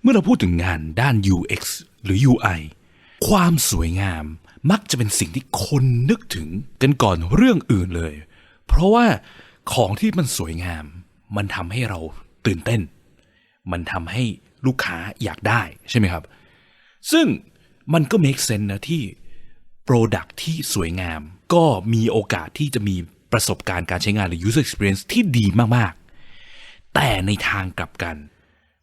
เมื่อเราพูดถึงงานด้าน UX หรือ UI ความสวยงามมักจะเป็นสิ่งที่คนนึกถึงกันก่อนเรื่องอื่นเลย เพราะว่าของที่มันสวยงาม มันทำให้เราตื่นเต้น มันทำให้ลูกค้าอยากได้ใช่ไหมครับ ซึ่งมันก็ make sense นะที่ Product ที่สวยงาม ก็มีโอกาสที่จะมีประสบการณ์การใช้งานหรือ user experience ที่ดีมาก ๆ แต่ในทางกลับกัน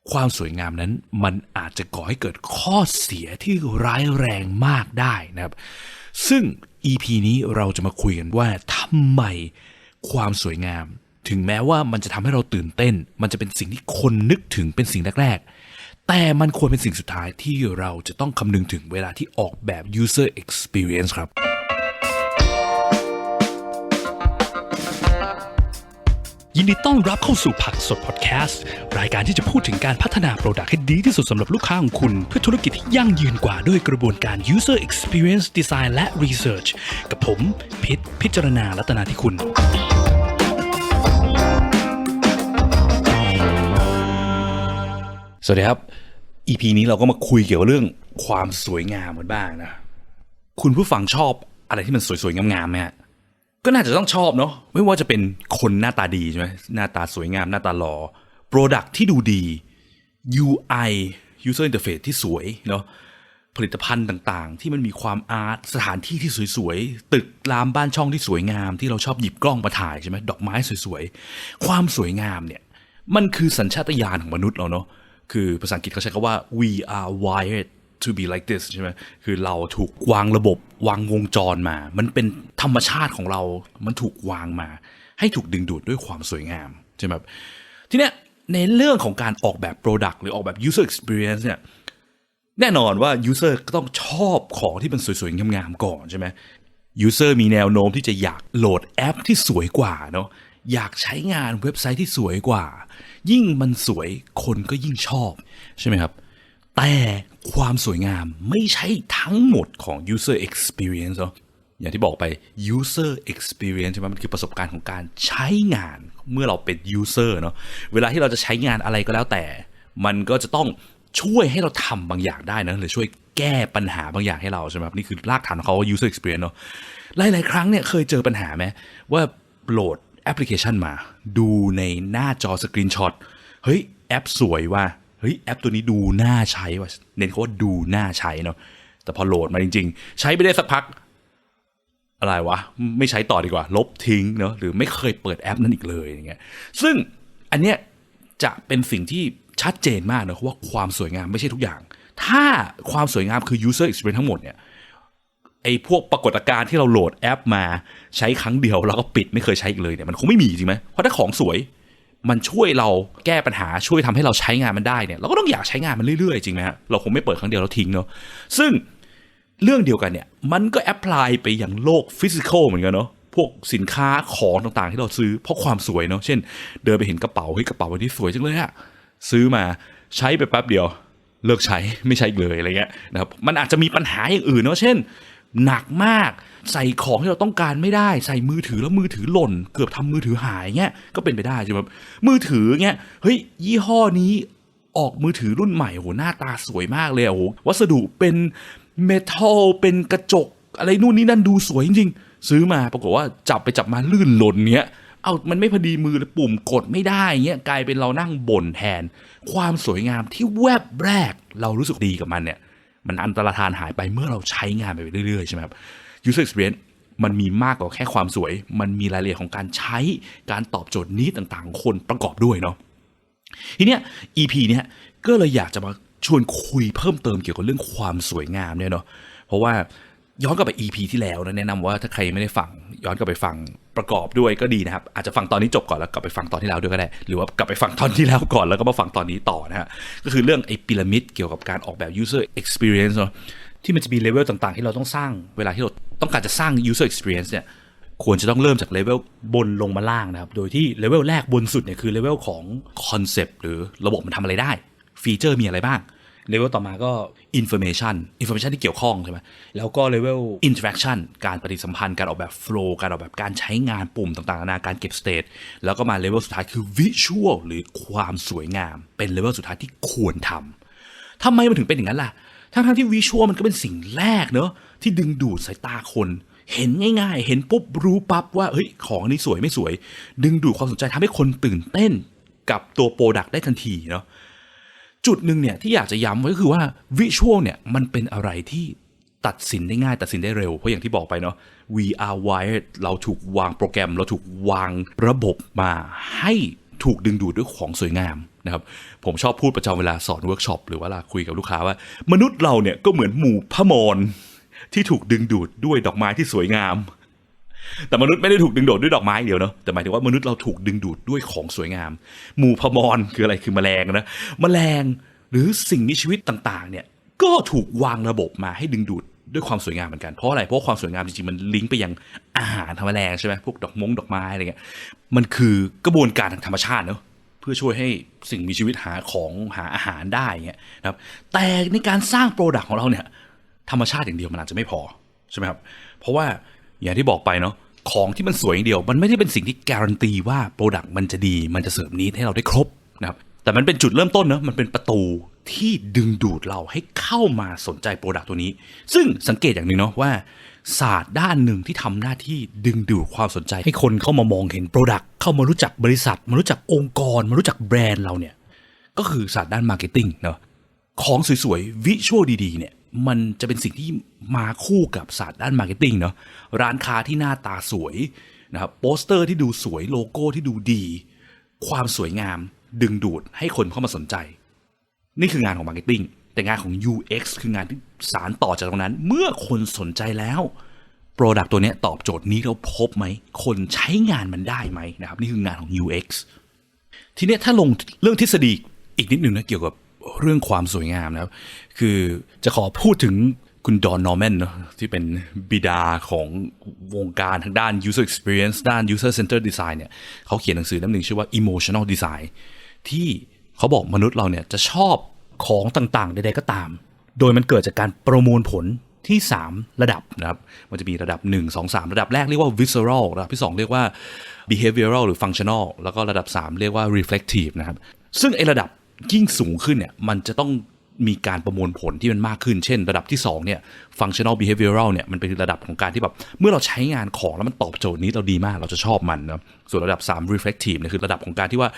ความสวยงามนั้นมันอาจจะก่อให้เกิดข้อเสียที่ร้ายแรงมากได้นะครับ ซึ่ง EP นี้เราจะมาคุยกันว่าทำไมความสวยงาม ถึงแม้ว่ามันจะทำให้เราตื่นเต้น มันจะเป็นสิ่งที่คนนึกถึงเป็นสิ่งแรกๆ แต่มันควรเป็นสิ่งสุดท้ายที่เราจะต้องคำนึงถึงเวลาที่ออกแบบ user experience ครับ ยินดีต้อนรับเข้าสู่ผักสดพอดแคสต์ รายการที่จะพูดถึงการพัฒนาโปรดักต์ให้ดีที่สุดสำหรับลูกค้าของคุณ เพื่อธุรกิจที่ยั่งยืนกว่าด้วยกระบวนการ user experience design และ research กับผมพิษพิจารณาลัตนาที่คุณสวัสดีครับ EP นี้เราก็มาคุยเกี่ยวกับเรื่องความสวยงามกันบ้างนะ คุณผู้ฟังชอบอะไรที่มันสวยๆงามๆไหมฮะ ก็น่าจะต้องชอบเนาะไม่ว่าจะเป็นคนหน้าตาดีใช่ไหมหน้าตาสวยงามหน้าตาหล่อ Product ที่ดูดี UI User Interface ที่สวยเนาะผลิตภัณฑ์ต่างๆ ที่มันมีความอาร์ตสถานที่ที่สวยๆ ตึกรามบ้านช่องที่สวยงาม ที่เราชอบหยิบกล้องมาถ่ายใช่ไหมดอกไม้สวยๆ ความสวยงามเนี่ย มันคือสัญชาตญาณของมนุษย์เราเนาะคือภาษาอังกฤษเขาใช้คำว่า we are wired to be like this ใช่ไหมคือเราถูกวางระบบวางวงจรมา มันเป็นธรรมชาติของเรา มันถูกวางมา ให้ถูกดึงดูดด้วยความสวยงามใช่ไหมครับทีเนี้ยในเรื่องของการออกแบบ Product หรือออกแบบ User Experience เนี่ยแน่นอนว่า User ก็ต้องชอบของที่มันสวยๆงามๆก่อนใช่ไหม User มีแนวโน้มที่จะอยากโหลดแอปที่สวยกว่าเนาะอยากใช้งานเว็บไซต์ที่สวยกว่า ยิ่งมันสวยคนก็ยิ่งชอบ ใช่ไหมครับ แต่ ความสวยงามไม่ใช่ทั้งหมดของ user experience เนาะอย่างที่บอกไป user experience ใช่ไหมมันคือประสบการณ์ของการใช้งานเมื่อเราเป็น user เนาะเวลาที่เราจะใช้งานอะไรก็แล้วแต่ มันก็จะต้องช่วยให้เราทำบางอย่างได้นะหรือช่วยแก้ปัญหาบางอย่างให้เราใช่ไหมครับนี่คือรากฐานของเขาว่า user experience เนาะหลาย ๆ ครั้งเนี่ยเคยเจอปัญหาไหมว่าโหลดแอปพลิเคชันมา ดูในหน้าจอสกรีนช็อตเฮ้ยแอปสวยว่ะ เฮ้ยแอปตัวนี้ดูน่าใช้ว่ะเน้นเขาว่าดูน่าใช้เนาะแต่พอโหลดมาจริง ๆ ใช้ไปได้สักพัก อะไรวะ ไม่ใช้ต่อดีกว่า ลบทิ้งเนาะหรือไม่เคยเปิดแอปนั้นอีกเลยอย่างเงี้ยซึ่งอันเนี้ยจะเป็นสิ่งที่ชัดเจนมากนะว่าความสวยงามไม่ใช่ทุกอย่าง ถ้าความสวยงามคือ user experience ทั้งหมดเนี่ยไอ้พวกปรากฏการณ์ที่เราโหลดแอปมาใช้ครั้งเดียวแล้วก็ปิดไม่เคยใช้อีกเลยเนี่ยมันคงไม่มีจริงไหมเพราะถ้าของสวย มันช่วยเราแก้ปัญหาช่วยทำให้เราใช้งานมันได้เนี่ยเราก็ต้องอยากใช้งานมันเรื่อยๆจริงไหมฮะเราคงไม่เปิดครั้งเดียวแล้วทิ้งเนาะซึ่งเรื่องเดียวกันเนี่ยมันก็แอพพลายไปอย่างโลกฟิสิกอลเหมือนกันเนาะพวกสินค้าของต่างๆ ที่เราซื้อเพราะความสวยเนาะเช่น เดินไปเห็นกระเป๋าเฮ้ยกระเป๋าวันนี้สวยจังเลยอะซื้อมาใช้ไปแป๊บเดียว เลิกใช้ไม่ใช้อีกเลยอะไรเงี้ยนะครับมันอาจจะมีปัญหาอย่างอื่นเนาะเช่น หนักมาก ใส่ของที่เราต้องการไม่ได้ใส่มือถือแล้วมือถือหล่น เกือบทำมือถือหายเงี้ยก็เป็นไปได้ใช่ไหมครับมือถือเงี้ยเฮ้ยยี่ห้อนี้ออกมือถือรุ่นใหม่โหหน้าตาสวยมากเลยอะโหวัสดุเป็นเมทัลเป็นกระจก อะไรนู่นนี่นั่นดูสวยจริงๆซื้อมาปรากฏว่าจับไปจับมาลื่นหล่นเงี้ยเอามันไม่พอดีมือเลยปุ่มกดไม่ได้เงี้ยกลายเป็นเรานั่งบ่นแทน ความสวยงามที่แวบแรกเรารู้สึกดีกับมันเนี่ย มันอันตรธานหายไปเมื่อเราใช้งานไปเรื่อยๆใช่ไหมครับ user experience มันมีมากกว่าแค่ความสวย มันมีรายละเอียดของการใช้ การตอบโจทย์นี้ต่างๆ คนประกอบด้วยเนาะ ทีเนี้ย EP เนี้ยก็เลยอยากจะมาชวนคุยเพิ่มเติมเกี่ยวกับเรื่องความสวยงามเนี่ยเนาะ เพราะว่าย้อนกลับไป EP ที่แล้วนะแนะนำว่าถ้าใครไม่ได้ฟังย้อนกลับไปฟังประกอบด้วยก็ดีนะครับ อาจจะฟังตอนนี้จบก่อนแล้วกลับไปฟังตอนที่แล้วด้วยก็ได้ หรือว่ากลับไปฟังตอนที่แล้วก่อนแล้วก็มาฟังตอนนี้ต่อนะฮะก็คือเรื่องไอ้พีระมิดเกี่ยวกับการออกแบบ user experience เนาะ ที่มันจะมีเลเวลต่างๆ ที่เราต้องสร้างเวลาที่เราต้องการจะสร้าง user experience เนี่ยควรจะต้องเริ่มจากเลเวลบนลงมาล่างนะครับ โดยที่เลเวลแรกบนสุดเนี่ยคือเลเวลของคอนเซปต์หรือระบบมันทำอะไรได้ ฟีเจอร์มีอะไรบ้างเลเวลต่อมาก็ information information ที่เกี่ยวข้องใช่ไหมแล้วก็เลเวล interaction การปฏิสัมพันธ์การออกแบบ flow การออกแบบการใช้งานปุ่มต่างๆนานาการเก็บ state แล้วก็มาเลเวลสุดท้ายคือ visual หรือความสวยงาม เป็นเลเวลสุดท้ายที่ควรทำทำไมมันถึงเป็นอย่างนั้นล่ะ ทั้งๆที่วิชวลมันก็เป็นสิ่งแรกเนอะที่ดึงดูดสายตาคน เห็นง่าย ๆ เห็นปุ๊บรู้ปั๊บว่าเฮ้ยของนี้สวยไม่สวย ดึงดูดความสนใจทำให้คนตื่นเต้นกับตัวโปรดักต์ได้ทันทีเนาะจุดหนึ่งเนี่ยที่อยากจะย้ำไว้ก็คือว่าวิชวลเนี่ยมันเป็นอะไรที่ตัดสินได้ง่ายตัดสินได้เร็ว เพราะอย่างที่บอกไปเนาะ we are wired เราถูกวางโปรแกรม เราถูกวางระบบมาให้ ถูกดึงดูดด้วยของสวยงามนะครับผมชอบพูดประจำเวลาสอนเวิร์กช็อปหรือว่าเวลาคุยกับลูกค้าว่า มนุษย์เราเนี่ยก็เหมือนหมู่พมรที่ถูกดึงดูดด้วยดอกไม้ที่สวยงาม แต่มนุษย์ไม่ได้ถูกดึงดูดด้วยดอกไม้เดียวเนาะแต่หมายถึงว่ามนุษย์เราถูกดึงดูดด้วยของสวยงาม หมู่พมรคืออะไรคือแมลงนะแมลงหรือสิ่งมีชีวิตต่างๆเนี่ยก็ถูกวางระบบมาให้ดึงดูด ด้วยความสวยงามเหมือนกันเพราะอะไรเพราะความสวยงามจริงๆมันลิงก์ไปยังอาหารทางแมลงใช่ไหมพวกดอกมงดอกไม้อะไรเงี้ยมันคือกระบวนการทางธรรมชาติเนาะเพื่อช่วยให้สิ่งมีชีวิตหาของหาอาหารได้เงี้ยนะครับแต่ในการสร้างโปรดักต์ของเราเนี่ยธรรมชาติอย่างเดียวมันอาจจะไม่พอใช่ไหมครับเพราะว่าอย่างที่บอกไปเนาะของที่มันสวยอย่างเดียว มันไม่ได้เป็นสิ่งที่การันตีว่าโปรดักต์มันจะดี มันจะเสริมนี้ให้เราได้ครบ แต่มันเป็นจุดเริ่มต้นเนาะมันเป็นประตูที่ดึงดูดเราให้เข้ามาสนใจโปรดักต์ตัวนี้ ซึ่งสังเกตอย่างหนึ่งเนาะว่า ศาสตร์ด้านหนึ่งที่ทำหน้าที่ดึงดูดความสนใจ ให้คนเข้ามามองเห็นโปรดักต์เข้ามารู้จักบริษัท มารู้จักองค์กร มารู้จักแบรนด์เราเนี่ย ก็คือศาสตร์ด้านมาร์เก็ตติ้งเนาะของสวยๆ วิชวลดีๆเนี่ยมันจะเป็นสิ่งที่มาคู่กับศาสตร์ด้านมาร์เก็ตติ้งเนาะร้านค้าที่หน้าตาสวยนะครับโปสเตอร์ที่ดูสวยโลโก้ที่ดูดี ความสวยงาม ดึงดูดให้คนเข้ามาสนใจ นี่คืองานของมาร์เก็ตติ้งแต่งานของ UX คืองานที่สารต่อจากตรงนั้น เมื่อคนสนใจแล้วโปรดักต์ตัวนี้ตอบโจทย์นี้แล้วพบไหม คนใช้งานมันได้ไหมนะครับ นี่คืองานของ UX ทีนี้ถ้าลงเรื่องทฤษฎีอีกนิดหนึ่งนะเกี่ยวกับเรื่องความสวยงามนะครับ คือจะขอพูดถึงคุณดอนนอร์แมนเนาะที่เป็นบิดาของวงการทางด้าน user experience ด้าน user centered design เนี่ยเขาเขียนหนังสือเล่มหนึ่งชื่อว่า emotional design ที่เขาบอกมนุษย์เราเนี่ยจะชอบของต่างๆใดๆก็ตาม โดยมันเกิดจากการประมวลผลที่ 3 ระดับนะครับ มันจะมีระดับ 1 2 3 ระดับแรกเรียกว่า visceral ระดับที่ 2 เรียกว่า behavioral หรือ functional แล้วก็ระดับ 3 เรียกว่า reflective นะครับ ซึ่งไอระดับยิ่งสูงขึ้นเนี่ยมันจะต้องมีการประมวลผลที่มันมากขึ้น เช่น ระดับที่2เนี่ย functional behavioral เนี่ยมันเป็นระดับของการที่แบบเมื่อเราใช้งานของแล้วมันตอบโจทย์นี้เราดีมากเราจะชอบมันนะส่วนระดับ 3 reflective เนี่ยคือระดับของการที่ว่า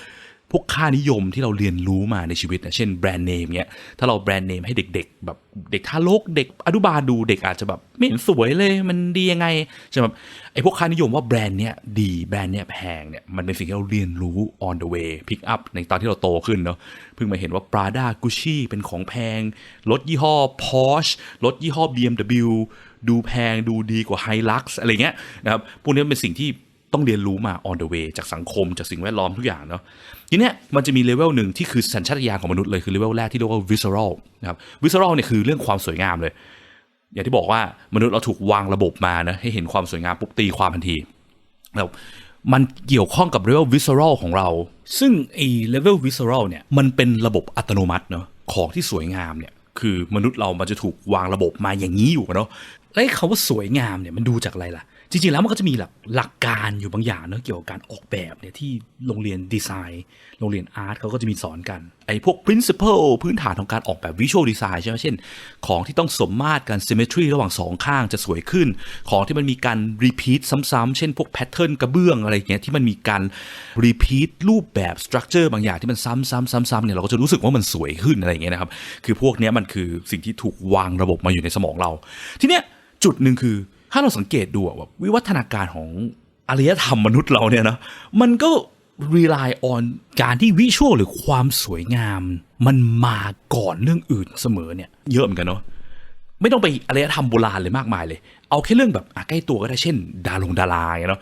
พวกค่านิยมที่เราเรียนรู้มาในชีวิตนะเช่นแบรนด์เนมเนี้ยถ้าเราแบรนด์เนมให้เด็ก ๆ แบบเด็กทารกเด็กอนุบาลดูเด็กอาจจะแบบไม่เห็นสวยเลยมันดียังไงใช่ไหมไอ้พวกค่านิยมว่าแบรนด์เนี้ยดีแบรนด์เนี้ยแพงเนี่ยมันเป็นสิ่งที่เราเรียนรู้ on the way pick up ในตอนที่เราโตขึ้นเนาะเพิ่งมาเห็นว่า Prada Gucci เป็นของแพงรถยี่ห้อ Porsche รถยี่ห้อ BMW ดูแพงดูดีกว่า Hilux อะไรเงี้ยนะครับพวกนี้เป็นสิ่งที่ ต้องเรียนรู้มา on the way จากสังคมจากสิ่งแวดล้อมทุกอย่างเนาะทีเนี้ยมันจะมีเลเวลหนึ่งที่คือสัญชาตญาณของมนุษย์เลย คือเลเวลแรกที่เรียกว่า visceral นะครับ visceral เนี่ยคือเรื่องความสวยงามเลย อย่างที่บอกว่ามนุษย์เราถูกวางระบบมานะให้เห็นความสวยงามปุ๊บตีความทันทีแล้วมันเกี่ยวข้องกับเลเวล visceral ของเรา ซึ่งไอ้เลเวล visceral เนี่ยมันเป็นระบบอัตโนมัติเนาะของที่สวยงามเนี่ยคือมนุษย์เรามันจะถูกวางระบบมาอย่างนี้อยู่เนาะแล้วไอ้คำว่าสวยงามเนี่ยมันดูจากอะไรล่ะ จริงๆแล้วมันก็จะมีหลักหลักการอยู่บางอย่างเนอะเกี่ยวกับการออกแบบเนี่ยที่โรงเรียนดีไซน์โรงเรียนอาร์ตเขาก็จะมีสอนกันไอ้พวก principle พื้นฐานของการออกแบบ visual design ใช่ไหมเช่น ของที่ต้องสมมาตรกัน symmetry ระหว่างสองข้างจะสวยขึ้น ของที่มันมีการ repeat ซ้ำๆเช่นพวก pattern กระเบื้องอะไรเงี้ยที่มันมีการ repeat รูปแบบ structure บางอย่างที่มันซ้ำๆซ้ำๆเนี่ยเราก็จะรู้สึกว่ามันสวยขึ้นอะไรเงี้ยนะครับคือพวกเนี้ยมันคือสิ่งที่ถูกวางระบบมาอยู่ในสมองเรา ทีเนี้ยจุดหนึ่งคือ ถ้าเราสังเกตดูอะว่าวิวัฒนาการของอารยธรรมมนุษย์เราเนี่ยนะมันก็ rely on การที่วิชวลหรือความสวยงาม มันมาก่อนเรื่องอื่นเสมอเนี่ย เยอะเหมือนกันเนาะไม่ต้องไปอารยธรรมโบราณเลยมากมายเลย เอาแค่เรื่องแบบใกล้ตัวก็ได้เช่น ดารงดาราเนาะ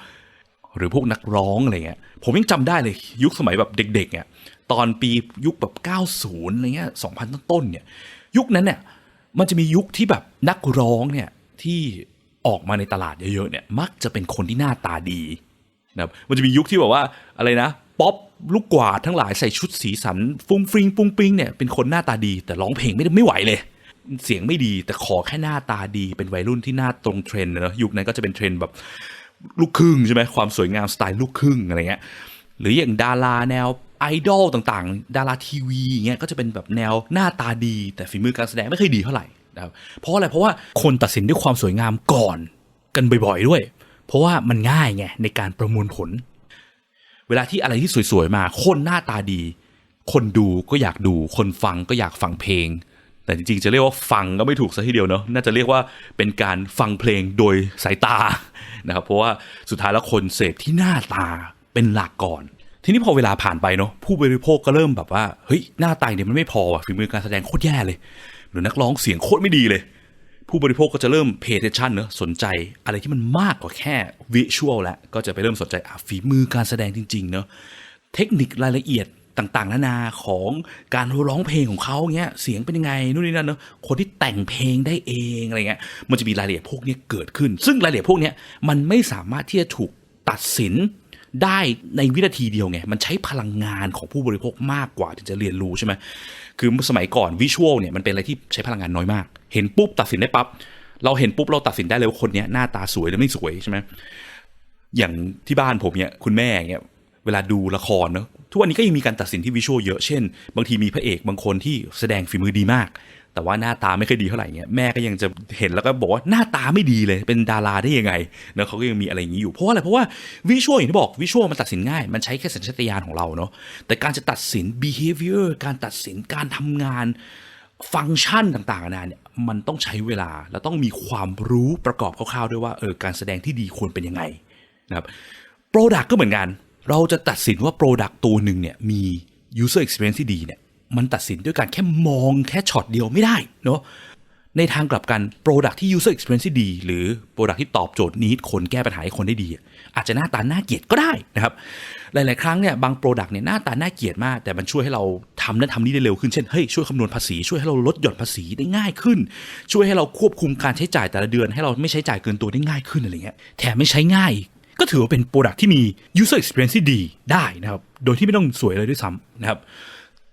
หรือพวกนักร้องอะไรเงี้ยผมยังจำได้เลยยุคสมัยแบบเด็ก ๆ เนี่ย ตอนปียุคแบบ 90อะไรเงี้ย2000 ต้นๆเนี่ย ยุคนั้นเนี่ยมันจะมียุคที่แบบนักร้องเนี่ยที่ ออกมาในตลาดเยอะๆเนี่ยมักจะเป็นคนที่หน้าตาดีนะครับมันจะมียุคที่แบบว่าอะไรนะป๊อปลูกกวาดทั้งหลายใส่ชุดสีสันฟุ้งฟริงปุ้งปิงเนี่ยเป็นคนหน้าตาดีแต่ร้องเพลงไม่ได้ไม่ไหวเลย เสียงไม่ดีแต่ขอแค่หน้าตาดีเป็นวัยรุ่นที่หน้าตรงเทรนด์นะยุคนั้นก็จะเป็นเทรนด์แบบลูกครึ่งใช่ไหมความสวยงามสไตล์ลูกครึ่งอะไรเงี้ยหรืออย่างดาราแนวไอดอลต่างๆ ดาราทีวีเงี้ยก็จะเป็นแบบแนวหน้าตาดี แต่ฝีมือการแสดงไม่ค่อยดีเท่าไหร่ นะครับเพราะอะไรเพราะว่าคนตัดสินด้วยความสวยงามก่อนกันบ่อยๆด้วย เพราะว่ามันง่ายไงในการประมวลผล เวลาที่อะไรที่สวยๆมาคนหน้าตาดี คนดูก็อยากดู คนฟังก็อยากฟังเพลง แต่จริงๆจะเรียกว่าฟังก็ไม่ถูกซะทีเดียวเนาะน่าจะเรียกว่าเป็นการฟังเพลงโดยสายตานะครับเพราะว่าสุดท้ายแล้วคนเสพที่หน้าตาเป็นหลักก่อนทีนี้พอเวลาผ่านไปเนาะผู้บริโภคก็เริ่มแบบว่าเฮ้ยหน้าตาเนี่ยมันไม่พอว่ะฝีมือการแสดงโคตรแย่เลย หรือนักร้องเสียงโคตรไม่ดีเลย ผู้บริโภคก็จะเริ่ม pay attention เนอะสนใจอะไรที่มันมากกว่าแค่ visual แล้วก็จะไปเริ่มสนใจฝีมือการแสดงจริงๆเนอะเทคนิครายละเอียดต่างๆ นานาของการร้องเพลงของเขาเงี้ยเสียงเป็นยังไงนู่นนี่นั่นเนอะคนที่แต่งเพลงได้เองอะไรเงี้ยมันจะมีรายละเอียดพวกนี้เกิดขึ้น ซึ่งรายละเอียดพวกนี้มันไม่สามารถที่จะถูกตัดสินได้ในวินาทีเดียวไง มันใช้พลังงานของผู้บริโภคมากกว่าที่จะเรียนรู้ใช่ไหม คือสมัยก่อนวิชวลเนี่ยมันเป็นอะไรที่ใช้พลังงานน้อยมาก เห็นปุ๊บตัดสินได้ปั๊บเราเห็นปุ๊บเราตัดสินได้เลยว่าคนนี้หน้าตาสวยหรือไม่สวยใช่ไหมอย่างที่บ้านผมเนี่ยคุณแม่เนี่ยเวลาดูละครเนอะทุกวันนี้ก็ยังมีการตัดสินที่วิชวลเยอะเช่น บางทีมีพระเอกบางคนที่แสดงฝีมือดีมาก แต่ว่าหน้าตาไม่ค่อยดีเท่าไหร่เนี่ยแม่ก็ยังจะเห็นแล้วก็บอกว่าหน้าตาไม่ดีเลยเป็นดาราได้ยังไงเนะเขาก็ยังมีอะไรอย่างนี้อยู่เพราะว่าอะไรเพราะว่าวิชวลอย่างที่บอกวิชวลมันตัดสินง่าย มันใช้แค่สัญชาตญาณของเราเนาะแต่การจะตัดสิน behavior การตัดสินการทำงานฟังก์ชันต่างๆนานาเนี่ยมันต้องใช้เวลาแล้วต้องมีความรู้ประกอบคร่าวๆด้วยว่าเออการแสดงที่ดีควรเป็นยังไงนะครับ Product ก็เหมือนกัน เราจะตัดสินว่า Product ตัวหนึ่งเนี่ยมี user experience ที่ดีเนี่ย มันตัดสินด้วยการแค่มองแค่ช็อตเดียวไม่ได้เนาะในทางกลับกัน Product ที่ user experience ที่ดี หรือ Product ที่ตอบโจทย์นี้คนแก้ปัญหาให้คนได้ดี อาจจะหน้าตาหน่าเกลียดก็ได้นะครับ หลาย ๆ ครั้งเนี่ยบาง Product เนี่ยหน้าตาหน่าเกลียดมาก แต่มันช่วยให้เราทำนั่นทำนี่ได้เร็วขึ้น เช่นเฮ้ยช่วยคำนวณภาษี ช่วยให้เราลดหย่อนภาษีได้ง่ายขึ้น ช่วยให้เราควบคุมการใช้จ่ายแต่ละเดือน ให้เราไม่ใช้จ่ายเกินตัวได้ง่ายขึ้นอะไรเงี้ยแถมไม่ใช้ง่ายกก็ถือว่าเป็น Product ที่มี user experience ที่ดีได้นะครับโดยที่ไม่ต้องสวยเลยด้วยซ้ำนะครับ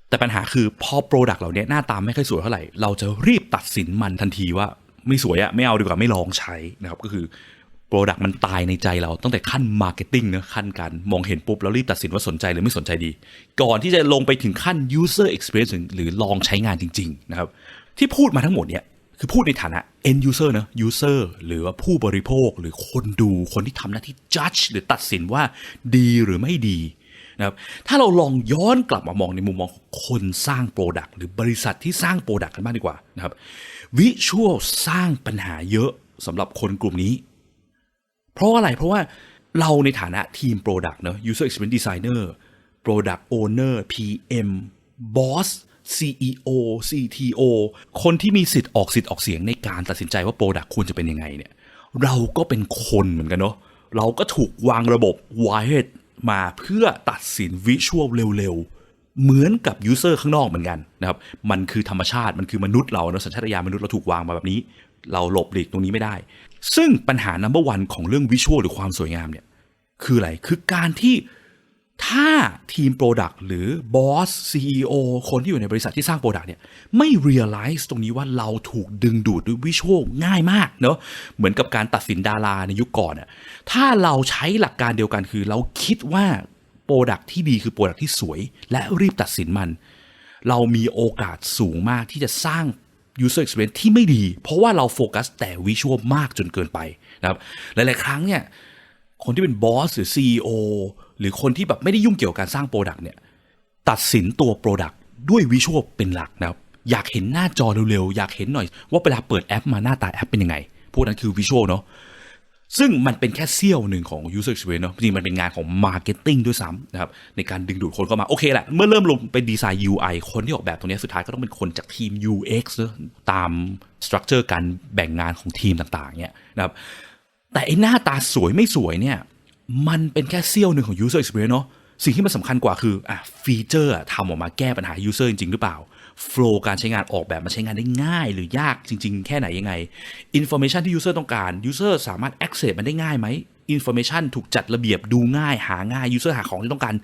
แต่ปัญหาคือพอโปรดักต์เหล่านี้หน้าตาไม่ค่อยสวยเท่าไหร่ เราจะรีบตัดสินมันทันทีว่าไม่สวยอะไม่เอาดีกว่าไม่ลองใช้นะครับก็คือโปรดักต์มันตายในใจเราตั้งแต่ขั้นมาร์เก็ตติ้งเนะขั้นการมองเห็นปุ๊บ แล้วรีบตัดสินว่าสนใจหรือไม่สนใจดี ก่อนที่จะลงไปถึงขั้น user experience หรือลองใช้งานจริง ๆ นะครับ ที่พูดมาทั้งหมดเนี่ยคือพูดในฐานะ end user นะ user หรือว่าผู้บริโภคหรือคนดูคนที่ทำหน้าที่ judge หรือตัดสินว่าดีหรือไม่ดี นะครับถ้าเราลองย้อนกลับมามองในมุมมองคนสร้างโปรดักต์หรือบริษัทที่สร้างโปรดักต์กันบ้างดีกว่านะครับวิชวลสร้างปัญหาเยอะสำหรับคนกลุ่มนี้ เพราะอะไรเพราะว่าเราในฐานะทีม Product เนอะ User Experience Designer Product Owner PM Boss CEO CTO คนที่มีสิทธิ์ออกสิทธิ์ออกเสียงในการตัดสินใจว่า Product ควรจะเป็นยังไงเนี่ยเราก็เป็นคนเหมือนกันเนาะเราก็ถูกวางระบบ wired มาเพื่อตัดสินวิชวลเร็วๆ เหมือนกับยูเซอร์ข้างนอกเหมือนกันนะครับ มันคือธรรมชาติ มันคือมนุษย์เราเนาะสัญชาตญาณมนุษย์เราถูกวางมาแบบนี้ เราหลบหลีกตรงนี้ไม่ได้ ซึ่งปัญหา number one ของเรื่องวิชวลหรือความสวยงามเนี่ย คืออะไร คือการที่ ถ้าทีม Product หรือบอส CEO คนที่อยู่ในบริษัทที่สร้าง Product เนี่ยไม่ realize ตรงนี้ว่าเราถูกดึงดูดด้วยวิชวลง่ายมากเนาะเหมือนกับการตัดสินดาราในยุคก่อนอะถ้าเราใช้หลักการเดียวกันคือ เราคิดว่า Product ที่ดีคือ Product ที่สวย และรีบตัดสินมัน เรามีโอกาสสูงมากที่จะสร้าง user experience ที่ไม่ดี เพราะว่าเราโฟกัสแต่วิชวลมากจนเกินไปนะครับหลาย ๆ ครั้งเนี่ยคนที่เป็นบอสหรือ CEO หรือคนที่แบบไม่ได้ยุ่งเกี่ยวกับการสร้างโปรดักต์เนี่ยตัดสินตัวโปรดักต์ด้วยวิชวลเป็นหลักนะครับอยากเห็นหน้าจอเร็วๆ อยากเห็นหน่อย ว่าเวลาเปิดแอปมาหน้าตาแอปเป็นยังไง พวกนั้นคือวิชวลเนาะซึ่งมันเป็นแค่เสี้ยวหนึ่งของ user experience เนาะจริงๆมันเป็นงานของ marketing ด้วยซ้ำนะครับในการดึงดูดคนเข้ามา โอเคแหละ เมื่อเริ่มลงไปดีไซน์ UI คนที่ออกแบบตรงนี้สุดท้ายก็ต้องเป็นคนจากทีม UX เนอะตาม structure การแบ่งงานของทีมต่างๆเนี่ยนะครับแต่ไอ้หน้าตาสวยไม่สวยเนี่ย มันเป็นแค่เสี้ยวหนึ่งของ user experience เนาะสิ่งที่มันสำคัญกว่าคืออะฟีเจอร์ทำออกมาแก้ปัญหา user จริง ๆ หรือเปล่า flow การใช้งานออกแบบมาใช้งานได้ง่ายหรือยากจริง ๆ แค่ไหนยังไง information ที่ user ต้องการ user สามารถ access มันได้ง่ายไหม information ถูกจัดระเบียบดูง่ายหาง่าย user หาของที่ต้องการ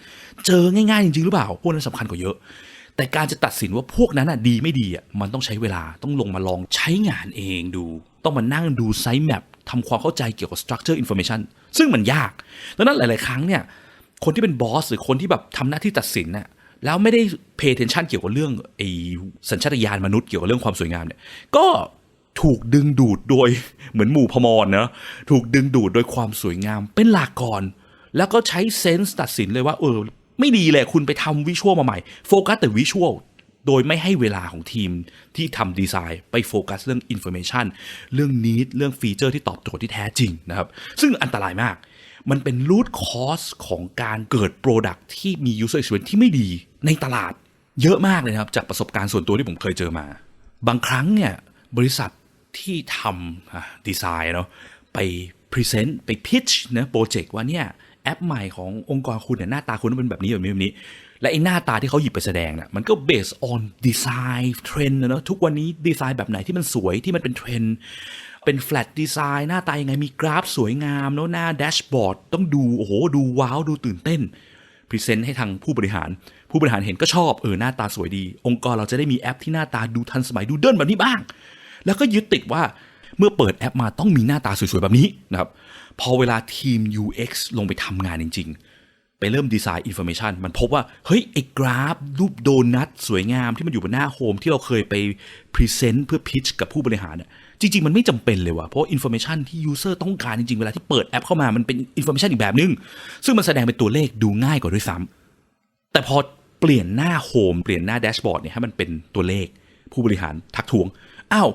เจอง่าย ๆ จริง ๆ หรือเปล่า พวกนั้นสำคัญกว่าเยอะ แต่การจะตัดสินว่าพวกนั้นอะดีไม่ดีอะมันต้องใช้เวลาต้องลงมาลองใช้งานเองดู ต้องมานั่งดูไซต์แมปทำความเข้าใจเกี่ยวกับ structure information ซึ่งมันยากดังนั้นหลาย ๆ ครั้งเนี่ยคนที่เป็นบอสหรือคนที่แบบทำหน้าที่ตัดสินน่ะแล้วไม่ได้ pay attention เกี่ยวกับเรื่องไอ้สัญชาตญาณมนุษย์เกี่ยวกับเรื่องความสวยงามเนี่ยก็ถูกดึงดูดโดยเหมือนหมู่พมรเนะถูกดึงดูดโดยความสวยงามเป็นหลักก่อน แล้วก็ใช้เซนส์ตัดสินเลยว่าเออ ไม่ดีเลยคุณไปทำวิชวลมาใหม่โฟกัสแต่วิชวลโดยไม่ให้เวลาของทีมที่ทำดีไซน์ไปโฟกัสเรื่องอินโฟเมชันเรื่องนีดเรื่องฟีเจอร์ที่ตอบโจทย์ที่แท้จริงนะครับ ซึ่งอันตรายมาก มันเป็นรูทคอสของการเกิดโปรดักที่มี user experience ที่ไม่ดีในตลาดเยอะมากเลยครับ จากประสบการณ์ส่วนตัวที่ผมเคยเจอมา บางครั้งเนี่ยบริษัทที่ทำดีไซน์เนาะไปพรีเซนต์ไปพิชนะโปรเจกต์ว่าเนี่ย แอปใหม่ขององค์กรคุณเนี่ยหน้าตาคุณต้องเป็นแบบนี้แบบนี้แบบนี้ และไอ้หน้าตาที่เขาหยิบไปแสดงน่ะมันก็ based on design trend นะเนอะทุกวันนี้ดีไซน์แบบไหนที่มันสวยที่มันเป็นเทรนด์เป็น flat design หน้าตายังไงมีกราฟสวยงามเนอะหน้าแดชบอร์ดต้องดูโอ้โหดูว้าวดูตื่นเต้นพรีเซนต์ให้ทางผู้บริหาร ผู้บริหารเห็นก็ชอบเออหน้าตาสวยดี องค์กรเราจะได้มีแอปที่หน้าตาดูทันสมัยดูเดินแบบนี้บ้าง แล้วก็ยึดติดว่า เมื่อเปิดแอปมาต้องมีหน้าตาสวยๆ แบบนี้นะครับ พอเวลาทีม UX ลงไปทำงานจริง ๆ ไปเริ่มดีไซน์อินโฟเมชันมันพบว่า เฮ้ย ไอ้กราฟ รูปโดนัทสวยงามที่มันอยู่บนหน้าโฮมที่เราเคยไปพรีเซนต์เพื่อพิชกับผู้บริหารเนี่ยจริง ๆ มันไม่จำเป็นเลยว่ะเพราะอินโฟเมชันที่ยูเซอร์ต้องการจริง ๆ เวลาที่เปิดแอปเข้ามามันเป็นอินโฟเมชันอีกแบบนึง ซึ่งมันแสดงเป็นตัวเลขดูง่ายกว่าด้วยซ้ำแต่พอเปลี่ยนหน้าโฮมเปลี่ยนหน้าแดชบอร์ดเนี่ยให้มันเป็นตัวเลขผู้บริหารทักท้วงอ้าว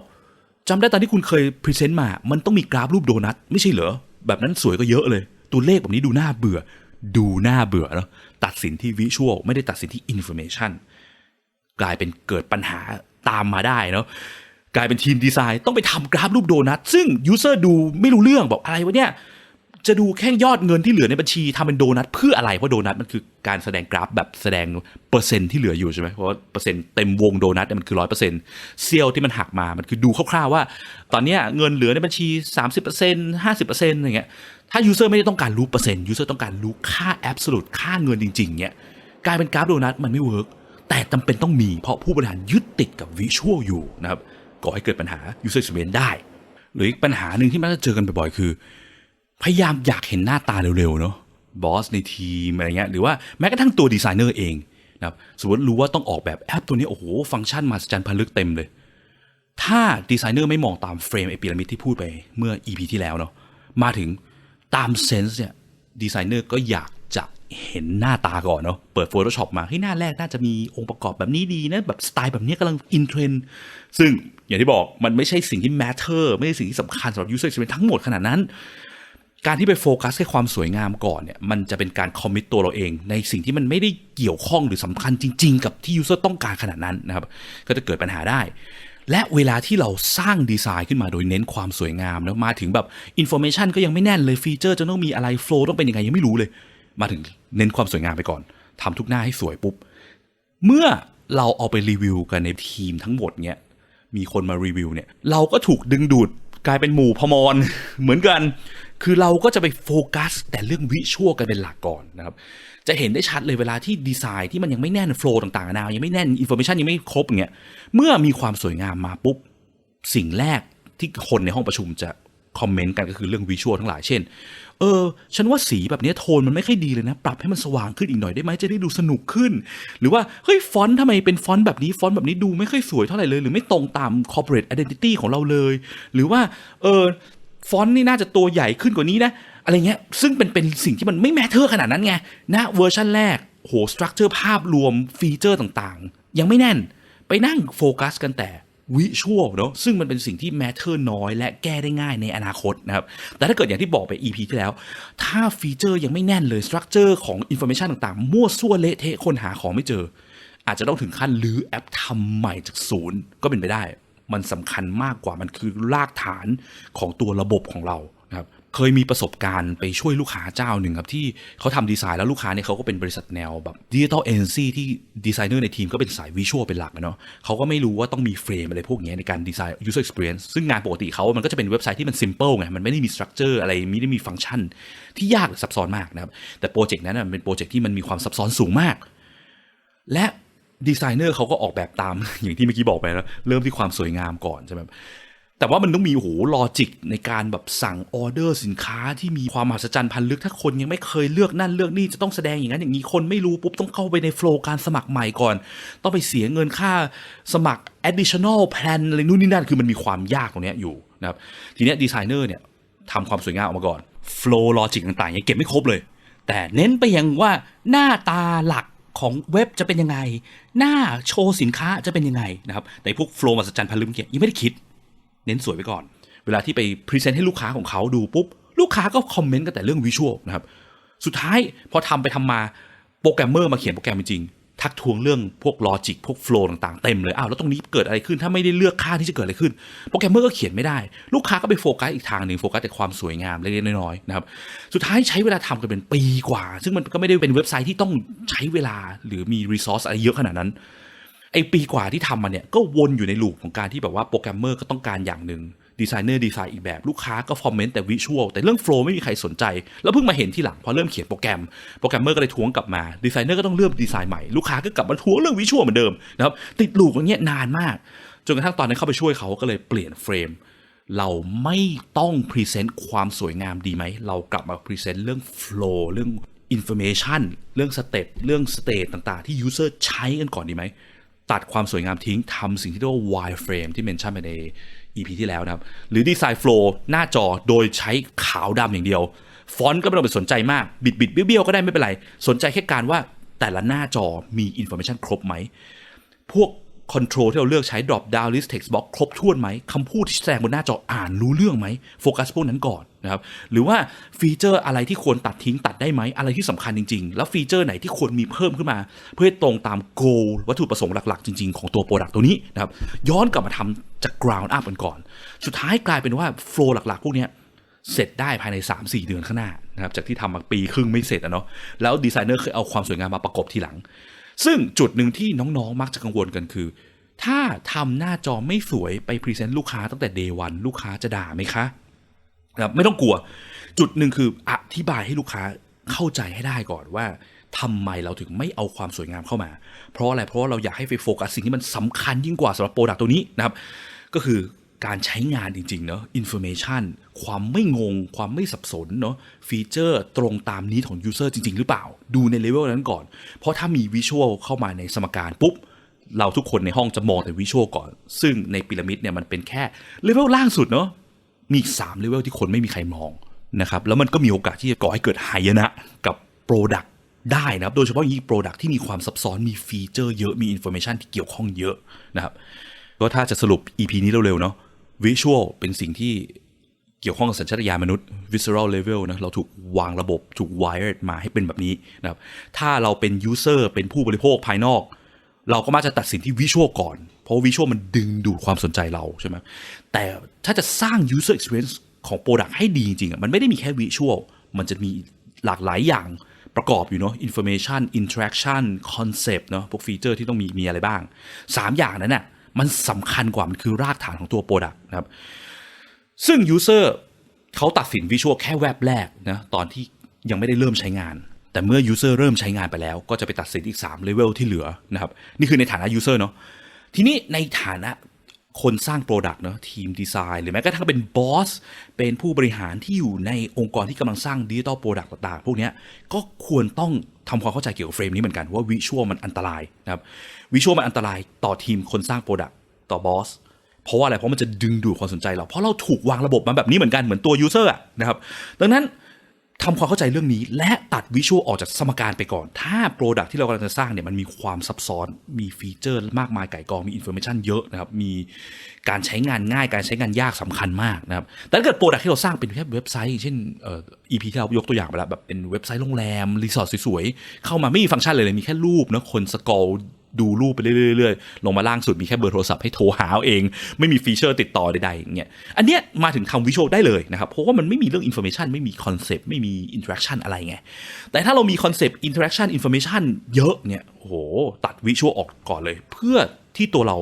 จำได้ตอนที่คุณเคยพรีเซนต์มา มันต้องมีกราฟรูปโดนัทไม่ใช่เหรอ แบบนั้นสวยก็เยอะเลย ตัวเลขแบบนี้ดูน่าเบื่อ ดูน่าเบื่อเนาะตัดสินที่วิชวลไม่ได้ตัดสินที่อินโฟเมชันกลายเป็นเกิดปัญหาตามมาได้เนาะกลายเป็นทีมดีไซน์ต้องไปทำกราฟรูปโดนัทซึ่งยูเซอร์ดูไม่รู้เรื่องบอกอะไรวะเนี่ย จะดูแค่ยอดเงินที่เหลือในบัญชีทำเป็นโดนัทเพื่ออะไร เพราะโดนัทมันคือการแสดงกราฟแบบแสดงเปอร์เซ็นต์ที่เหลืออยู่ใช่ไหมเพราะเปอร์เซ็นต์เต็มวงโดนัทเนี่ยมันคือร้อยเปอร์เซ็นต์เซียวที่มันหักมามันคือดูคร่าวๆว่า ตอนนี้เงินเหลือในบัญชี30% 50%อร์เซ็นต์อะไรเงี้ยถ้ายูเซอร์ไม่ได้ต้องการรู้เปอร์เซ็นต์ยูเซอร์ต้องการรู้ค่าแอบสูตค่าเงินจริงๆเนี่ยกลายเป็นกราฟโดนัทมันไม่เวิร์กแต่จำเป็นต้องมีเพราะผู้บริหารยึดติดกับวิชวลอยู่นะครับก่อให้เกิดปัญหา user experience ได้ หรืออีกปัญหาหนึ่งที่มักจะเจอกันบ่อยๆคือ พยายามอยากเห็นหน้าตาเร็วๆเนาะบอสในทีมอะไรเงี้ยหรือว่าแม้กระทั่งตัวดีไซเนอร์เองนะครับสมมติรู้ว่าต้องออกแบบแอปตัวนี้โอ้โหฟังก์ชันมหัศจรรย์พันลึกเต็มเลย ถ้าดีไซเนอร์ไม่มองตามเฟรมไอพีระมิดที่พูดไปเมื่อ EP ที่แล้วเนาะมาถึงตามเซนส์เนี่ยดีไซเนอร์ก็อยากจะเห็นหน้าตาก่อนเนาะเปิด Photoshop มาเฮ้ยหน้าแรกน่าจะมีองค์ประกอบแบบนี้ดีนะ แบบสไตล์แบบนี้กำลังอินเทรนด์ซึ่งอย่างที่บอกมันไม่ใช่สิ่งที่ matter ไม่ใช่สิ่งที่สำคัญสำหรับ user experience ทั้งหมดขนาดนั้น การที่ไปโฟกัสแค่ความสวยงามก่อนเนี่ยมันจะเป็นการคอมมิตตัวเราเอง ในสิ่งที่มันไม่ได้เกี่ยวข้องหรือสำคัญจริง ๆ กับที่ยูเซอร์ต้องการขนาดนั้นนะครับก็จะเกิดปัญหาได้ และเวลาที่เราสร้างดีไซน์ขึ้นมาโดยเน้นความสวยงามแล้วมาถึงแบบอินโฟเมชันก็ยังไม่แน่นเลยฟีเจอร์จะต้องมีอะไรโฟล์ต้องเป็นยังไงยังไม่รู้เลย มาถึงเน้นความสวยงามไปก่อนทำทุกหน้าให้สวยปุ๊บเมื่อเราเอาไปรีวิวกันในทีมทั้งหมดเนี่ยมีคนมารีวิวเนี่ยเราก็ถูกดึงดูด กลายเป็นหมู่พมรเหมือนกัน คือเราก็จะไปโฟกัส แต่เรื่องวิชวลกันเป็นหลักก่อนนะครับ จะเห็นได้ชัดเลยเวลาที่ดีไซน์ที่มันยังไม่แน่นโฟล์ต่างๆนายังไม่แน่นอินโฟมชันยังไม่ครบอย่างเงี้ยเมื่อมีความสวยงามมาปุ๊บสิ่งแรกที่คนในห้องประชุมจะ คอมเมนต์กันก็คือเรื่องวิชวลทั้งหลายเช่น เออ ฉันว่าสีแบบนี้โทนมันไม่ค่อยดีเลยนะ ปรับให้มันสว่างขึ้นอีกหน่อยได้ไหมจะได้ดูสนุกขึ้น หรือว่า เฮ้ย ฟอนต์ทำไมเป็นฟอนต์แบบนี้ฟอนต์แบบนี้ดูไม่ค่อยสวยเท่าไหร่เลย หรือไม่ตรงตาม corporate identity ของเราเลย หรือว่า เออฟอนต์นี่น่าจะตัวใหญ่ขึ้นกว่านี้นะ อะไรเงี้ย ซึ่งเป็นเป็นสิ่งที่มันไม่แมทเทอร์ขนาดนั้นไงนะเวอร์ชันแรกโหสตรัคเจอร์ภาพรวมฟีเจอร์ต่างๆ ยังไม่แน่นไปนั่งโฟกัสกันแต่ วิชวลเนาะซึ่งมันเป็นสิ่งที่แมทเทอร์น้อยและแก้ได้ง่ายในอนาคตนะครับ แต่ถ้าเกิดอย่างที่บอกไป EP ที่แล้ว ถ้าฟีเจอร์ยังไม่แน่นเลยสตรัคเจอร์ของอินโฟเมชันต่างๆ มั่วซั่วเละเทะคนหาของไม่เจอ อาจจะต้องถึงขั้นรื้อแอปทำใหม่จากศูนย์ก็เป็นไปได้ มันสำคัญมากกว่ามันคือรากฐานของตัวระบบของเรา เคยมีประสบการณ์ไปช่วยลูกค้าเจ้าหนึ่งครับที่เขาทำดีไซน์แล้วลูกค้าเนี่ยเขาก็เป็นบริษัทแนวแบบดิจิทัลเอเจนซี่ที่ดีไซเนอร์ในทีมก็เป็นสายวิชวลเป็นหลักอะเนาะเขาก็ไม่รู้ว่าต้องมีเฟรมอะไรพวกนี้ในการดีไซน์ user experience ซึ่งงานปกติเขามันก็จะเป็นเว็บไซต์ที่มัน simple ไงมันไม่ได้มี structure อะไรไม่ได้มีฟังก์ชัน ที่ยากหรือซับซ้อนมากนะครับแต่โปรเจกต์นั้นมันเป็นโปรเจกต์ที่มันมีความซับซ้อนสูงมาก และดีไซเนอร์เขาก็ออกแบบตามอย่างที่เมื่อกี้บอกไปแล้วเริ่มที่ความสวยงามก่อนใช่ไหม แต่ว่ามันต้องมีโอ้โหลอจิกในการแบบสั่งออเดอร์สินค้าที่มีความมหัศจรรย์พันลึกถ้าคนยังไม่เคยเลือกนั่นเลือกนี่จะต้องแสดงอย่างนั้นอย่างนี้คนไม่รู้ปุ๊บต้องเข้าไปในโฟล์การสมัครใหม่ก่อน ต้องไปเสียเงินค่าสมัคร additional plan อะไรนู่นนี่นั่นคือมันมีความยากตรงนี้อยู่นะครับทีเนี้ยดีไซเนอร์เนี่ยทำความสวยงามออกมาก่อน flow logic ต่างๆยังเก็บไม่ครบเลย แต่เน้นไปยังว่าหน้าตาหลักของเว็บจะเป็นยังไง หน้าโชว์สินค้าจะเป็นยังไงนะครับแต่พวกโฟล์มหัศจรรย์พันลึกเนี่ยยังไม่ได้คิด เน้นสวยไปก่อน เวลาที่ไปพรีเซนต์ให้ลูกค้าของเขาดูปุ๊บ ลูกค้าก็คอมเมนต์กันแต่เรื่องวิชวลนะครับ สุดท้ายพอทำไปทำมาโปรแกรมเมอร์มาเขียนโปรแกรมจริงทักทวงเรื่องพวกลอจิกพวกโฟล์ต่างๆเต็มเลยอ้าวแล้วตรงนี้เกิดอะไรขึ้นถ้าไม่ได้เลือกค่าที่จะเกิดอะไรขึ้น โปรแกรมเมอร์ก็เขียนไม่ได้ ลูกค้าก็ไปโฟกัสอีกทางหนึ่งโฟกัสแต่ความสวยงามเล็กๆน้อยๆนะครับสุดท้ายใช้เวลาทำกันเป็นปีกว่า ซึ่งมันก็ไม่ได้เป็นเว็บไซต์ที่ต้องใช้เวลาหรือมีรีซอสอะไรเยอะขนาดนั้น ไอปีกว่าที่ทำมาเนี่ยก็วนอยู่ในลูปของการที่แบบว่าโปรแกรมเมอร์ก็ต้องการอย่างหนึ่งดีไซเนอร์ดีไซน์อีกแบบลูกค้าก็คอมเมนต์แต่วิชวลแต่เรื่องโฟล์ไม่มีใครสนใจ แล้วเพิ่งมาเห็นที่หลังพอเริ่มเขียนโปรแกรมโปรแกรมเมอร์ก็เลยทวงกลับมาดีไซเนอร์ก็ต้องเริ่มดีไซน์ใหม่ลูกค้าก็กลับมาทวงเรื่องวิชวลเหมือนเดิมนะครับติดลูปอย่างเงี้ยนานมาก จนกระทั่งตอนนั้นเข้าไปช่วยเขาก็เลยเปลี่ยนเฟรมเราไม่ต้องพรีเซนต์ความสวยงามดีไหมเรากลับมาพรีเซนต์เรื่อง flow เรื่อง information เรื่องสเต็ปเรื่องสเตตต่างๆ ที่ user ใช้กันก่อนดีไหม ตัดความสวยงามทิ้งทำสิ่งที่เรียกว่า wireframe ที่เมนชั่นไปใน EP ที่แล้วนะครับ หรือดีไซน์ flow หน้าจอโดยใช้ขาวดำอย่างเดียว ฟอนต์ก็ไม่ต้องไปสนใจมาก บิดบิดเบี้ยวก็ได้ไม่เป็นไร สนใจแค่การว่าแต่ละหน้าจอมี information ครบไหม พวกคอนโทรลที่เราเลือกใช้ drop down list text box ครบถ้วนไหมคำพูดที่แสดงบนหน้าจออ่านรู้เรื่องไหมโฟกัสพวกนั้นก่อน นะครับหรือว่าฟีเจอร์อะไรที่ควรตัดทิ้งตัดได้ไหมอะไรที่สำคัญจริง ๆ แล้วฟีเจอร์ไหนที่ควรมีเพิ่มขึ้นมา เพื่อตรงตาม goal วัตถุประสงค์หลักๆ จริง ๆ ของตัว product ตัวนี้นะครับย้อนกลับมาทำจาก ground up กันก่อน สุดท้ายกลายเป็นว่า flow หลักๆ พวกนี้เสร็จได้ภายใน 3-4 เดือนข้างหน้านะครับจากที่ทำมาปีครึ่งไม่เสร็จอะเนาะแล้วดีไซเนอร์เคยเอาความสวยงามมาประกบทีหลัง ซึ่งจุดหนึ่งที่น้องๆ มักจะกังวลกันคือ ถ้าทำหน้าจอไม่สวยไปพรีเซนต์ลูกค้าตั้งแต่เดวันลูกค้าจะด่าไหมคะ นะครับไม่ต้องกลัว จุดหนึ่งคืออธิบายให้ลูกค้าเข้าใจให้ได้ก่อนว่าทำไมเราถึงไม่เอาความสวยงามเข้ามา เพราะอะไรเพราะาเราอยากให้ไปโฟกัสสิ่งที่มันสำคัญยิ่งกว่าสำหรับโปรดักต์ตัวนี้นะครับ ก็คือการใช้งานจริง ๆ เนาะอินโฟเมชันความไม่งง ความไม่สับสนเนาะฟีเจอร์ตรงตามนี้ของยูเซอร์จริง ๆ หรือเปล่า ดูในเลเวลนั้นก่อน เพราะถ้ามีวิชวลเข้ามาในสมการปุ๊บ เราทุกคนในห้องจะมองแต่วิชวลก่อน ซึ่งในพีระมิดเนี่ยมันเป็นแค่เลเวลล่างสุดเนาะ มีอีกสามเลเวลที่คนไม่มีใครมองนะครับแล้วมันก็มีโอกาสที่จะก่อให้เกิดหายนะกับโปรดักต์ได้นะครับ โดยเฉพาะยิ่งโปรดักต์ที่มีความซับซ้อนมีฟีเจอร์เยอะมีอินโฟเมชันที่เกี่ยวข้องเยอะนะครับก็ถ้าจะสรุป EP นี้เร็วๆเนาะวิชวลเป็นสิ่งที่เกี่ยวข้องกับสัญชาตญาณมนุษย์ visceral level นะเราถูกวางระบบถูก wired มาให้เป็นแบบนี้นะครับถ้าเราเป็น user เป็นผู้บริโภคภายนอก เราก็มักจะตัดสินที่วิชวลก่อน ราะวิชวลมันดึงดูดความสนใจเราใช่ไหมแต่ถ้าจะสร้าง user experience ของ Product ให้ดีจริงๆอะมันไม่ได้มีแค่วิชวลมันจะมีหลากหลายอย่างประกอบอยู่เนาะ information interaction concept เนาะพวกฟีเจอร์ที่ต้องมีมีอะไรบ้าง 3 อย่างนั้นน่ะมันสำคัญกว่า มันคือรากฐานของตัว Product นะครับ ซึ่ง User เขาตัดสินวิชวลแค่แวบแรกนะตอนที่ยังไม่ได้เริ่มใช้งาน แต่เมื่อ User เริ่มใช้งานไปแล้ว ก็จะไปตัดสินอีก3เลเวลที่เหลือนะครับ นี่คือในฐานะ User เนาะ ทีนี้ในฐานะคนสร้าง Product เนาะทีมดีไซน์หรือแม้กระทั่งเป็นบอสเป็นผู้บริหารที่อยู่ในองค์กรที่กำลังสร้างดิจิ t a ลโปรดักต์ต่างๆ พวกนี้ก็ควรต้องทำความเข้าใจเกี่ยวกับเฟรมนี้เหมือนกันว่าวิชวลมันอันตรายนะครับวิชวลมันอันตรายต่อทีมคนสร้าง Product ต่อบอสเพราะว่าอะไรเพราะมันจะดึงดูดความสนใจเราเพราะเราถูกวางระบบมาแบบนี้เหมือนกันเหมือนตัวยูเซอร์นะครับดังนั้น ทำความเข้าใจเรื่องนี้ และตัดวิชวลออกจากสมการไปก่อน ถ้าโปรดักที่เรากำลังจะสร้างเนี่ยมันมีความซับซ้อนมีฟีเจอร์มากมายไก่กองมีอินโฟเมชันเยอะนะครับมีการใช้งานง่ายการใช้งานยากสำคัญมากนะครับแต่ถ้าเกิดโปรดักที่เราสร้างเป็นแค่เว็บไซต์เช่นเอ่อ EP ที่เรายกตัวอย่างไปแล้วแบบเป็นเว็บไซต์โรงแรมรีสอร์ทสวยๆเข้ามาไม่มีฟังก์ชันเลยเลยมีแค่รูปนะคนสกอล ดูรูปไปเรื่อยๆลงมาล่างสุดมีแค่เบอร์โทรศัพท์ให้โทรหาเอง ไม่มีฟีเจอร์ติดต่อใดๆอย่างเงี้ยอันเนี้ยมาถึงทำวิชวลได้เลยนะครับ เพราะว่ามันไม่มีเรื่องอินโฟเมชันไม่มีคอนเซปต์ไม่มีอินเทอร์แอคชั่นอะไรไง แต่ถ้าเรามีคอนเซปต์อินเทอร์แอคชั่นอินโฟเมชันเยอะเนี่ยโอ้โหตัดวิชวลออกก่อนเลย เพื่อที่ตัวเรา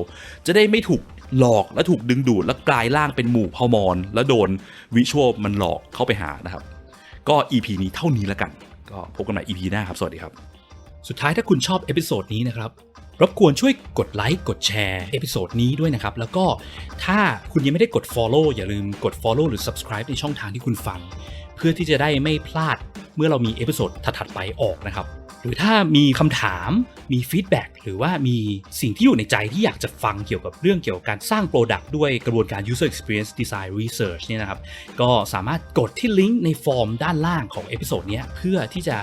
จะได้ไม่ถูกหลอกและถูกดึงดูดและกลายร่างเป็นหมู่พมรแล้วโดนวิชวลมันหลอกเข้าไปหานะครับ ก็ EP นี้เท่านี้แล้วกัน ก็พบกันใหม่ EP หน้าครับ สวัสดีครับ สุดท้ายถ้าคุณชอบเอพิโซดนี้นะครับ รบกวนช่วยกดไลค์กดแชร์เอพิโซดนี้ด้วยนะครับ แล้วก็ถ้าคุณยังไม่ได้กด Follow อย่าลืมกด Follow หรือ Subscribe ในช่องทางที่คุณฟัง เพื่อที่จะได้ไม่พลาดเมื่อเรามีเอพิโซดถัดๆไปออกนะครับ รือถ้ามีคำถามมีฟีดแบ็กหรือว่ามีสิ่งที่อยู่ในใจที่อยากจะฟังเกี่ยวกับเรื่องเกี่ยวกับการสร้างโปรดักต์ด้วยกระบวนการ user experience design research เนี่ยนะครับ ก็สามารถกดที่ลิงก์ในฟอร์มด้านล่างของเอพิโซดนี้เพื่อที่จะ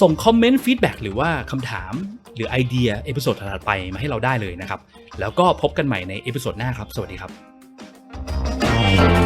ส่งคอมเมนต์ฟีดแบ็กหรือว่าคำถามหรือไอเดียเอพิโซดถัดไปมาให้เราได้เลยนะครับ แล้วก็พบกันใหม่ในเอพิโซดหน้าครับ สวัสดีครับ